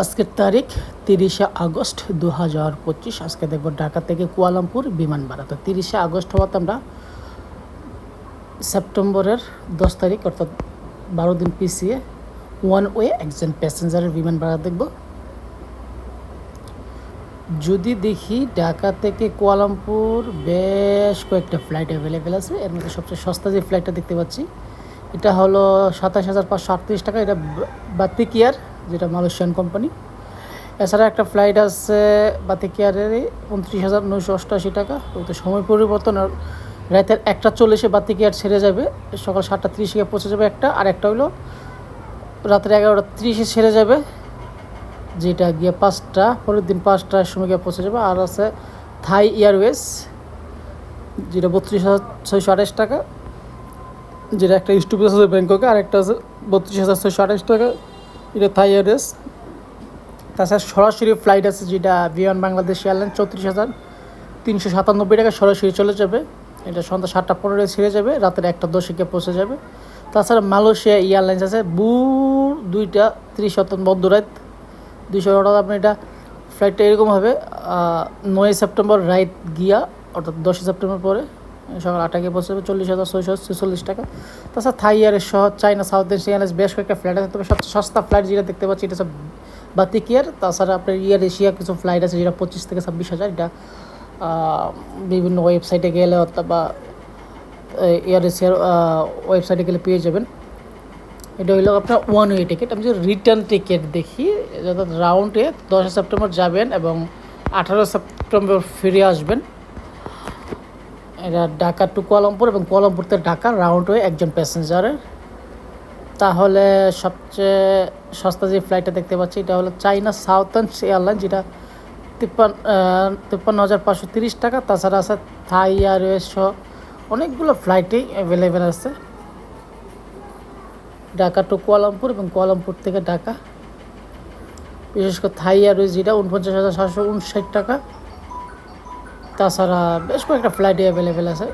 আজকের তারিখ তিরিশে আগস্ট দু হাজার পঁচিশ। আজকে দেখব ঢাকা থেকে কুয়ালামপুর বিমান ভাড়া। তো তিরিশে আগস্ট হওয়াতে আমরা সেপ্টেম্বরের দশ তারিখ, অর্থাৎ বারো দিন পিছিয়ে ওয়ান ওয়ে একজন প্যাসেঞ্জারের বিমান ভাড়া দেখব। যদি দেখি ঢাকা থেকে কুয়ালামপুর বেশ কয়েকটা ফ্লাইট অ্যাভেলেবেল আছে। এর মধ্যে সবচেয়ে সস্তা যে ফ্লাইটটা দেখতে পাচ্ছি, এটা হলো সাতাশ হাজার পাঁচশো আটত্রিশ টাকা। এটা বাতিক এয়ার যেটা মালয়েশিয়ান কোম্পানি এছাড়া একটা ফ্লাইট আছে বাতিক এয়ারের উনত্রিশ হাজার নয়শো অষ্টআশি টাকা। ওই সময় পরিবর্তন আর রাতের একটা চল্লিশে বাতিক এয়ার ছেড়ে যাবে, সকাল সাতটা ত্রিশে পৌঁছে যাবে একটা। আর একটা হলো রাতের এগারোটা ত্রিশে ছেড়ে যাবে, যেটা গিয়ে পাঁচটা, পরের দিন পাঁচটার সময় গিয়ে পৌঁছে যাবে। আর আছে থাই এয়ারওয়েজ যেটা বত্রিশ হাজার ছয়শো আঠাশ টাকা। যেটা একটা স্টুপেজ আছে ব্যাংককে আর একটা আছে বত্রিশ হাজার ছয়শো আঠাশ টাকা। এটা থাই এয়ারওয়েজ তাছাড়া সরাসরি ফ্লাইট আছে যেটা বিমান বাংলাদেশ এয়ারলাইন চৌত্রিশ হাজার। তিনশো সাতানব্বই টাকা সরাসরি চলে যাবে। এটা সন্ধ্যা সাতটা পনেরো ছেড়ে যাবে, রাতের একটা দশে গিয়ে পৌঁছে যাবে। তাছাড়া মালয়েশিয়া এয়ারলাইন্স আছে বুর দুইটা ত্রিশ শতন বন্ধ রাত। দুইশো টাকা আপনি এটা ফ্লাইটটা এরকম হবে নয় সেপ্টেম্বর রাইট গিয়া, অর্থাৎ দশই সেপ্টেম্বর পরে। সকাল পৌঁছে যাবে চল্লিশ হাজার ছয়শো ছেচল্লিশ টাকা। তাছাড়া থাই এয়ারের সহ চাইনা সাউথ এশিয়া এয়ারলাইন্স বেশ কয়েকটা ফ্লাইট আছে, তবে সবচেয়ে সস্তা ফ্লাইট যেটা দেখতে পাচ্ছি এটা সব বাতিক এয়ার তাছাড়া আপনার ইয়ার এশিয়া কিছু ফ্লাইট আছে যেটা পঁচিশ থেকে ছাব্বিশ হাজার, এটা বিভিন্ন ওয়েবসাইটে গেলে অথবা এয়ার এশিয়ার ওয়েবসাইটে গেলে পেয়ে যাবেন। এটা হইল আপনার ওয়ান ওয়ে টিকিট আমি যদি রিটার্ন টিকিট দেখি রাউন্ডে দশই সেপ্টেম্বর যাবেন এবং আঠারো সেপ্টেম্বর ফিরে আসবেন। এটা ঢাকা টু কুয়ালামপুর এবং কুয়ালামপুর থেকে ঢাকা রাউন্ড ওয়ে একজন প্যাসেঞ্জারের তাহলে সবচেয়ে সস্তা যে ফ্লাইটটা দেখতে পাচ্ছি, এটা হলো চাইনা সাউথার্ন এয়ারলাইন যেটা তিপ্পান্ন তিপ্পান্ন হাজার পাঁচশো তিরিশ টাকা। তাছাড়া আছে থাই এয়ারওয়েজ সহ অনেকগুলো ফ্লাইটেই অ্যাভেলেবেল আছে। ঢাকা টু কুয়ালামপুর এবং কুয়ালামপুর থেকে ঢাকা। বিশেষ করে থাই এয়ারওয়েজ যেটা উনপঞ্চাশ হাজার সাতশো উনষাট টাকা। তাছাড়া বেশ কয়েকটা ফ্লাইটই অ্যাভেলেবেল আছে।